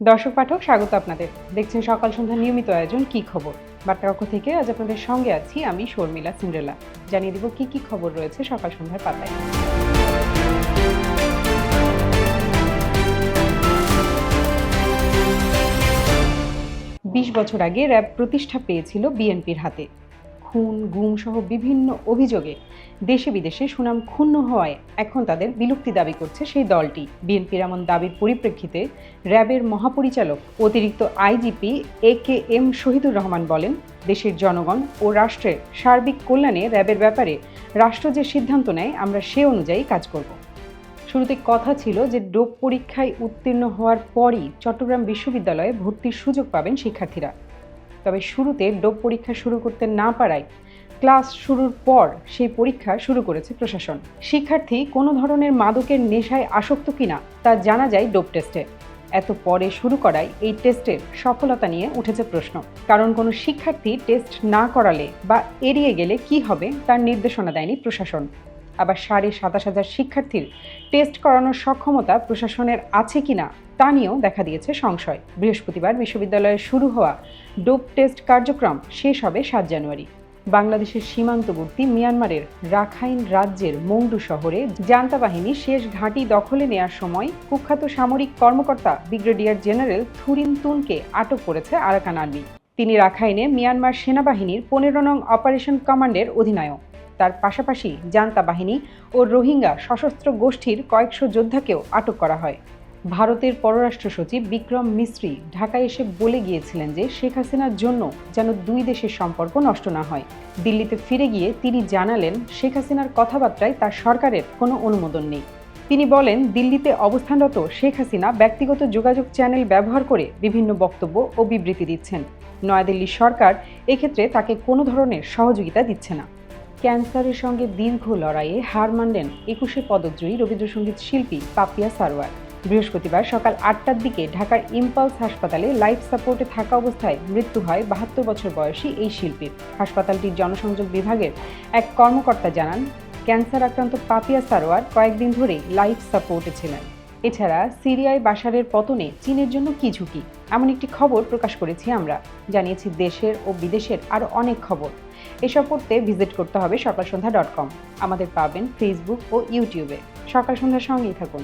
দর্শক পাঠক, স্বাগত আপনাদের। দেখছেন সকাল সন্ধ্যা নিয়মিত আয়োজন কি খবর? বার্তাকক্ষ থেকে আজ আপনাদের সঙ্গে আছি আমি শর্মিলা সিন্ড্রেলা জানিয়ে দিব কি কি খবর রয়েছে সকাল সন্ধ্যার পাতায়। বিশ বছর আগে র্যাব প্রতিষ্ঠা পেয়েছিল বিএনপির হাতে। খুন গুম সহ বিভিন্ন অভিযোগে দেশে বিদেশে সুনাম ক্ষুণ্ণ হওয়ায় এখন তাদের বিলুপ্তি দাবি করছে সেই দলটি। বিএনপির এমন দাবির পরিপ্রেক্ষিতে র্যাবের মহাপরিচালক অতিরিক্ত IGP A K M Shahidur Rahman বলেন, দেশের জনগণ ও রাষ্ট্রের সার্বিক কল্যাণে র্যাবের ব্যাপারে রাষ্ট্র যে সিদ্ধান্ত নেয়, আমরা সে অনুযায়ী কাজ করব। শুরুতে কথা ছিল যে ডোপ পরীক্ষায় উত্তীর্ণ হওয়ার পরই চট্টগ্রাম বিশ্ববিদ্যালয়ে ভর্তির সুযোগ পাবেন শিক্ষার্থীরা। তবে শুরুতে ডোপ পরীক্ষা শুরু করতে না পারায় ক্লাস শুরুর পর সেই পরীক্ষা শুরু করেছে প্রশাসন। শিক্ষার্থী কোনো ধরনের মাদকের নেশায় আসক্ত কিনা তা জানা যায় ডোপ টেস্টে। এত পরে শুরু করায় এই টেস্টের সফলতা নিয়ে উঠেছে প্রশ্ন। কারণ কোনো শিক্ষার্থী টেস্ট না করালে বা এড়িয়ে গেলে কি হবে তার নির্দেশনা দেয়নি প্রশাসন। আবার সাড়ে সাতাশ হাজার শিক্ষার্থীর টেস্ট করানোর সক্ষমতা প্রশাসনের আছে কিনা তা নিয়েও দেখা দিয়েছে সংশয়। বৃহস্পতিবার বিশ্ববিদ্যালয়ে শুরু হওয়া ডোপ টেস্ট কার্যক্রম শেষ হবে সাত জানুয়ারি। বাংলাদেশের সীমান্তবর্তী মিয়ানমারের রাখাইন রাজ্যের মংডু শহরে জান্তা বাহিনী শেষ ঘাঁটি দখলে নেয়ার সময় কুখ্যাত সামরিক কর্মকর্তা ব্রিগেডিয়ার জেনারেল থুরিন তুনকে আটক করেছে আরাকান আর্মি। তিনি রাখাইনে মিয়ানমার সেনাবাহিনীর পনেরো নং অপারেশন কমান্ডের অধিনায়ক। তার পাশাপাশি জান্তা বাহিনী ও রোহিঙ্গা সশস্ত্র গোষ্ঠীর কয়েকশো যোদ্ধাকেও আটক করা হয়। ভারতের পররাষ্ট্র সচিব বিক্রম মিস্ত্রি ঢাকায় এসে বলে গিয়েছিলেন যে শেখ হাসিনার জন্য যেন দুই দেশের সম্পর্ক নষ্ট না হয়। দিল্লিতে ফিরে গিয়ে তিনি জানালেন, শেখ হাসিনার কথাবার্তায় তার সরকারের কোনো অনুমোদন নেই। তিনি বলেন, দিল্লিতে অবস্থানরত শেখ হাসিনা ব্যক্তিগত যোগাযোগ চ্যানেল ব্যবহার করে বিভিন্ন বক্তব্য ও বিবৃতি দিচ্ছেন। নয়াদিল্লির সরকার এক্ষেত্রে তাকে কোনো ধরনের সহযোগিতা দিচ্ছে না। ক্যান্সারের সঙ্গে দীর্ঘ লড়াইয়ে হার মানলেন একুশে পদকজয়ী রবীন্দ্রসঙ্গীত শিল্পী পাপিয়া সারোয়ার। বৃহস্পতিবার সকাল আটটার দিকে ঢাকার ইম্পালস হাসপাতালে লাইফ সাপোর্টে থাকা অবস্থায় মৃত্যু হয় বাহাত্তর বছর বয়সী এই শিল্পীর। হাসপাতালটির জনসংযোগ বিভাগের এক কর্মকর্তা জানান, ক্যান্সার আক্রান্ত পাপিয়া সারোয়ার কয়েকদিন ধরেই লাইফ সাপোর্টে ছিলেন। এছাড়া সিরিয়ায় বাশারের পতনে চীনের জন্য কী ঝুঁকি? এমন একটি খবর প্রকাশ করেছি আমরা। জানিয়েছি দেশের ও বিদেশের আরও অনেক খবর। এসব পড়তে ভিজিট করতে হবে সকাল সন্ধ্যা ডট কম। আমাদের পাবেন ফেসবুক ও ইউটিউবে। সকাল সন্ধ্যার সঙ্গেই থাকুন।